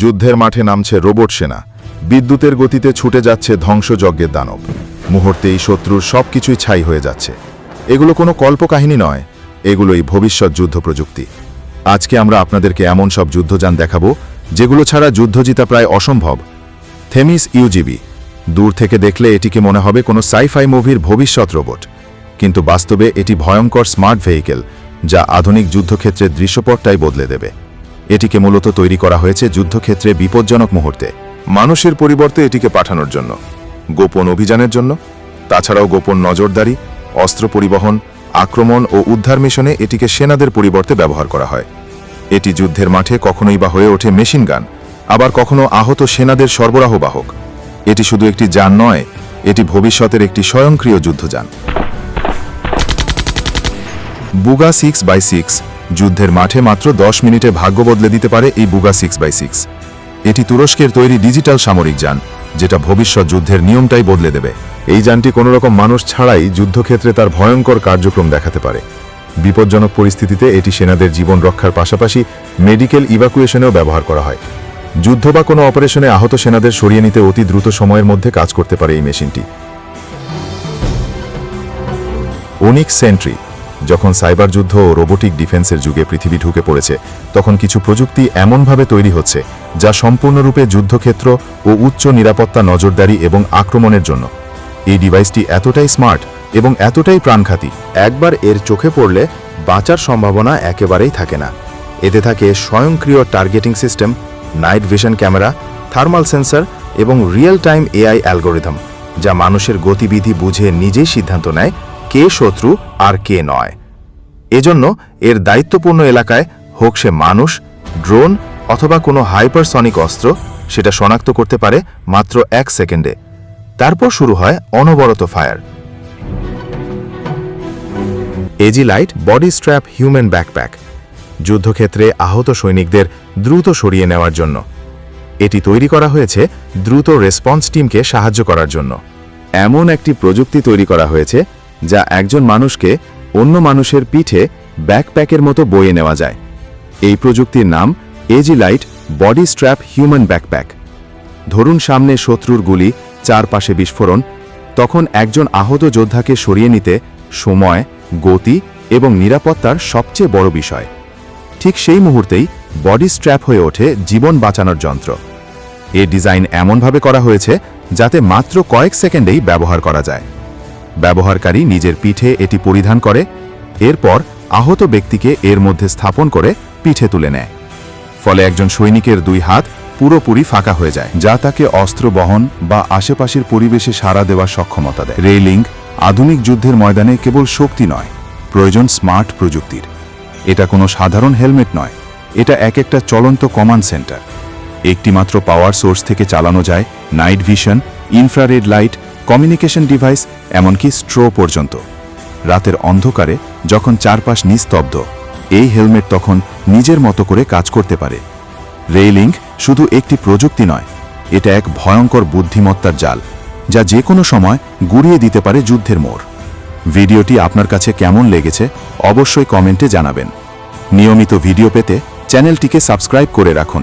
যুদ্ধের মাঠে নামছে রোবট সেনা। বিদ্যুতের গতিতে ছুটে যাচ্ছে ধ্বংসযজ্ঞের দানব। মুহূর্তেই শত্রুর সবকিছুই ছাই হয়ে যাচ্ছে। এগুলো কোনো কল্পকাহিনী নয়। এগুলোই ভবিষ্যৎ যুদ্ধ প্রযুক্তি। আজকে আমরা আপনাদেরকে এমন সব যুদ্ধযান দেখাবো, যেগুলো ছাড়া যুদ্ধ জিতা প্রায় অসম্ভব। Themis UGB. দূর থেকে দেখলে এটিকে মনে হবে কোনো সাইফাই মুভির ভবিষ্যৎ রোবট? কিন্তু বাস্তবে এটি ভয়ঙ্কর স্মার্ট ভেহিকেল, যা আধুনিক যুদ্ধক্ষেত্রের দৃশ্যপটটাই বদলে দেবে। এটিকে মূলত তৈরি করা হয়েছে যুদ্ধক্ষেত্রে বিপজ্জনক মুহূর্তে। মানুষের পরিবর্তে এটিকে পাঠানোর জন্য। গোপন অভিযানের জন্য। তাছাড়াও গোপন নজরদারি, অস্ত্র পরিবহন, আক্রমণ ও উদ্ধার মিশনে এটিকে সেনাদের পরিবর্তে ব্যবহার করা হয়। এটি যুদ্ধের মাঠে কখনোই বা হয়ে ওঠে মেশিন গান, আবার কখনো আহত সেনাদের সরবরাহ বাহক। এটি শুধু একটি যান নয়, এটি ভবিষ্যতের একটি স্বয়ংক্রিয় যুদ্ধযান। বুগা সিক্স বাই সিক্স যুদ্ধের মাঠে মাত্র দশ মিনিটে ভাগ্য বদলে দিতে পারে এই বুগা সিক্স বাই সিক্স এটি তুরস্কের তৈরি ডিজিটাল সামরিক যান, যেটা ভবিষ্যৎ যুদ্ধের নিয়মটাই বদলে দেবে। এই যানটি কোনো রকম মানুষ ছাড়াই যুদ্ধক্ষেত্রে তার ভয়ঙ্কর কার্যক্রম দেখাতে পারে। বিপজ্জনক পরিস্থিতিতে এটি সেনাদের জীবন রক্ষার পাশাপাশি মেডিকেল ইভাকুয়েশনেও ব্যবহার করা হয়। যুদ্ধ বা কোনো অপারেশনে আহত সেনাদের সরিয়ে নিতে অতি দ্রুত সময়ের মধ্যে কাজ করতে পারে এই মেশিনটি। ওনিক সেন্ট্রি যখন সাইবার যুদ্ধ ও রোবোটিক ডিফেন্সের যুগে পৃথিবী ঢুকে পড়েছে, তখন কিছু প্রযুক্তি এমনভাবে তৈরি হচ্ছে, যা সম্পূর্ণরূপে যুদ্ধক্ষেত্র ও উচ্চ নিরাপত্তা নজরদারি এবং আক্রমণের জন্য। এই ডিভাইসটি এতটাই স্মার্ট এবং এতটাই প্রাণঘাতী, একবার এর চোখে পড়লে বাঁচার সম্ভাবনা একেবারেই থাকে না। এতে থাকে স্বয়ংক্রিয় targeting system, night vision camera, thermal sensor এবং রিয়েল টাইম এআই অ্যালগোরিদম, যা মানুষের গতিবিধি বুঝে নিজেই সিদ্ধান্ত নেয় কে শত্রু আর কে নয়। এজন্য এর দায়িত্বপূর্ণ এলাকায় হোক সে মানুষ, ড্রোন অথবা কোনো হাইপারসনিক অস্ত্র, সেটা শনাক্ত করতে পারে মাত্র এক সেকেন্ডে। তারপর শুরু হয় অনবরত fire. AG light body strap human backpack, যুদ্ধক্ষেত্রে আহত সৈনিকদের দ্রুত সরিয়ে নেওয়ার জন্য। এটি তৈরি করা হয়েছে দ্রুত রেসপন্স টিমকে সাহায্য করার জন্য। এমন একটি প্রযুক্তি তৈরি করা হয়েছে যা একজন মানুষকে অন্য মানুষের পিঠে ব্যাকপ্যাকের মতো বয়ে নেওয়া যায়। এই প্রযুক্তির নাম AG light body strap human backpack. ধরুন সামনে শত্রুর গুলি, চারপাশে বিস্ফোরণ, তখন একজন আহত যোদ্ধাকে সরিয়ে নিতে সময়, গতি এবং নিরাপত্তার সবচেয়ে বড় বিষয়। ঠিক সেই মুহূর্তেই বডি স্ট্র্যাপ হয়ে ওঠে জীবন বাঁচানোর যন্ত্র। এর ডিজাইন এমনভাবে করা হয়েছে যাতে মাত্র কয়েক সেকেন্ডেই ব্যবহার করা যায়। ব্যবহারকারী নিজের পিঠে এটি পরিধান করে, এরপর আহত ব্যক্তিকে এর মধ্যে স্থাপন করে পিঠে তুলে নেয়। ফলে একজন সৈনিকের দুই হাত পুরোপুরি ফাঁকা হয়ে যায়, যা তাকে অস্ত্র বহন বা আশেপাশের পরিবেশে সাড়া দেওয়ার সক্ষমতা দেয়। রেলিং আধুনিক যুদ্ধের ময়দানে কেবল শক্তি নয়, প্রয়োজন স্মার্ট প্রযুক্তির। এটা কোনো সাধারণ হেলমেট নয়, এটা এক একটা চলন্ত কমান্ড সেন্টার। একটি মাত্র পাওয়ার সোর্স থেকে চালানো যায় night vision, infrared light communication device এমনকি স্ট্রো পর্যন্ত। রাতের অন্ধকারে যখন চারপাশ নিস্তব্ধ, এই হেলমেট তখন নিজের মতো করে কাজ করতে পারে। রেইলিং শুধু একটি প্রযুক্তি নয়, এটা এক ভয়ঙ্কর বুদ্ধিমত্তার জাল, যা যে কোনো সময় গুড়িয়ে দিতে পারে যুদ্ধের মোড়। ভিডিওটি আপনার কাছে কেমন লেগেছে অবশ্যই কমেন্টে জানাবেন। নিয়মিত ভিডিও পেতে চ্যানেলটিকে সাবস্ক্রাইব করে রাখুন।